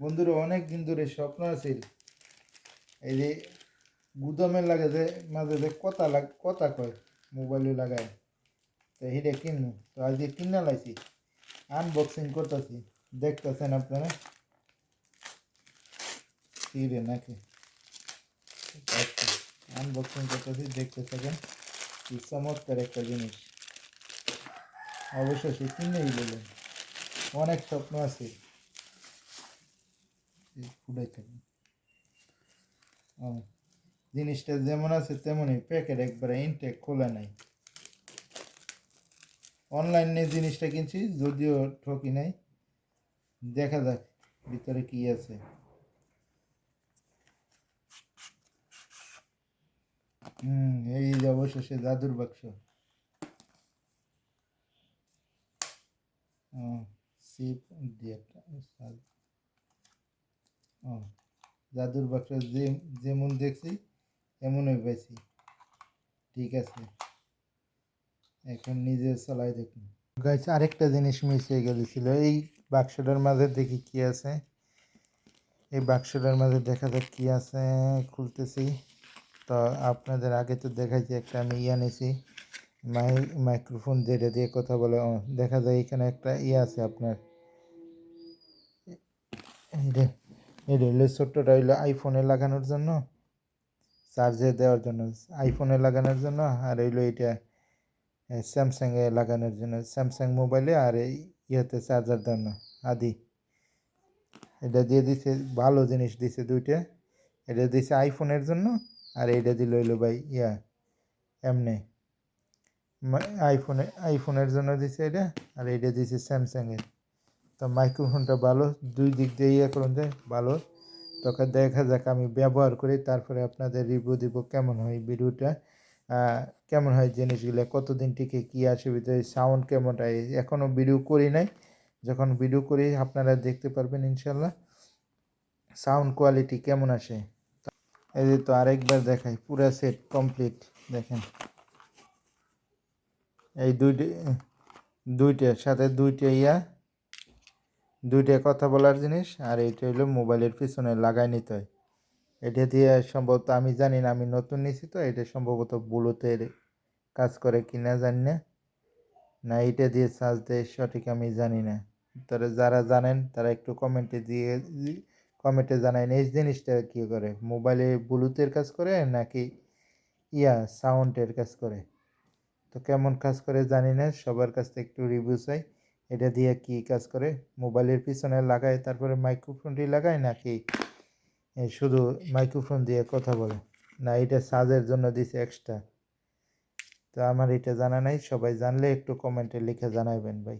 বন্ধুরা, অনেক দিন ধরে স্বপ্ন আছে এই যে গুদামে লাগে যে মাঝে যে কথা লাগ, কথা কয় মোবাইলে লাগায়। তো হিরে কিনবো তো আজকে কিনা লাইছি আনবক্সিং করতেছি, দেখতেছেন আপনারা? হিরে নাকি? আনবক্সিং করতেছি দেখতে থাকেন কি চমৎকার একটা জিনিস। অবশ্যই সে কিনেই বললেন অনেক স্বপ্ন আছে। জিনিসটা যেমন আছে তেমনই প্যাকেট একবারে ইনটেক খোলা নাই। অনলাইনে জিনিসটা কিনছি, যদিও ঠকি নাই। দেখা যাক ভিতরে কি আছে। হুম, এই যে অবশেষে জাদুর বাক্স। সিপ দিয়ে জাদুর বাক্স যে, যেমন দেখছি, এমনই পাইছি। ঠিক আছে। এখন নিজে চালাই দেখুন গাইছে আরেকটা জিনিস মিস হয়ে গেছিল এই বাক্সটার মাঝে দেখি কি আছে। এই বাক্সটার মাঝে দেখা যাক কি আছে, খুলতেছি। তো আপনাদের আগে তো দেখাইছি, একটা আমি ইয়ে নিয়েছি মাই, মাইক্রোফোন যেটা দিয়ে কথা বলে দেখা যায় এখানে একটা ইয়ে আছে আপনার। এটা এটা হলো ছোট্টটা হইল আইফোনে লাগানোর জন্য চার্জে দেওয়ার জন্য আইফোনে লাগানোর জন্য আর হইল এটা স্যামসাংয়ে লাগানোর জন্য স্যামসাং মোবাইলে আর এই ইয়েতে চার্জার জন্য, আদি। এটা দিয়ে দিছে, ভালো জিনিস দিছে দুইটা। এটা দিছে আইফোনের জন্য আর এইটা দিল হইল ভাই ইয়া, এমনি। আইফোনে আইফোনের জন্য দিছে এটা আর এইটা দিছে স্যামসাংয়ের তো মাইক্রোফোনটা ভালো, দুই দিক দিয়ে ইয়ে করুন যে ভালো। তখন দেখা যাক আমি ব্যবহার করি, তারপরে আপনাদের রিভিউ দিব কেমন হয় ভিডিওটা। কেমন হয় জিনিসগুলো, কতদিন টিকে, কী আসে ভিতরে সাউন্ড কেমন হয় এখনও ভিডিও করি নাই। যখন ভিডিও করি, আপনারা দেখতে পারবেন ইনশাল্লাহ সাউন্ড কোয়ালিটি কেমন আসে। এই যে তো আরেকবার দেখাই, পুরো সেট কমপ্লিট দেখেন। এই দুইটি দুইটার সাথে দুইটা ইয়া। দুইটা কথা বলার জিনিস, আর এইটা হলো মোবাইলের পিছনে লাগাই নিতে হয়। এটা দিয়ে সম্ভবত আমি জানি না, আমি নতুন নিছি তো, এটা সম্ভবত ব্লুতের কাজ করে কি না জানি না। না এটা দিয়ে চার্জ দেয় সঠিক আমি জানি না। তারা যারা জানেন, তারা একটু কমেন্টে দিয়ে কমেন্টে জানাইন এই জিনিসটা কী করে? মোবাইলে ব্লুথের কাজ করে, নাকি ইয়া সাউন্ডের কাজ করে? তো কেমন কাজ করে জানি না, সবার কাছ থেকে একটু রিভিউ চাই। এটা দিয়ে কি কাজ করে? মোবাইলের পিছনে লাগায়, তারপরে মাইক্রোফোনটি লাগায় নাকি শুধু মাইক্রোফোন দিয়ে কথা বলে? না, এটা সাজের জন্য দিছে এক্সট্রা তো আমার এটা জানা নাই, সবাই জানলে একটু কমেন্টে লিখে জানাবেন ভাই।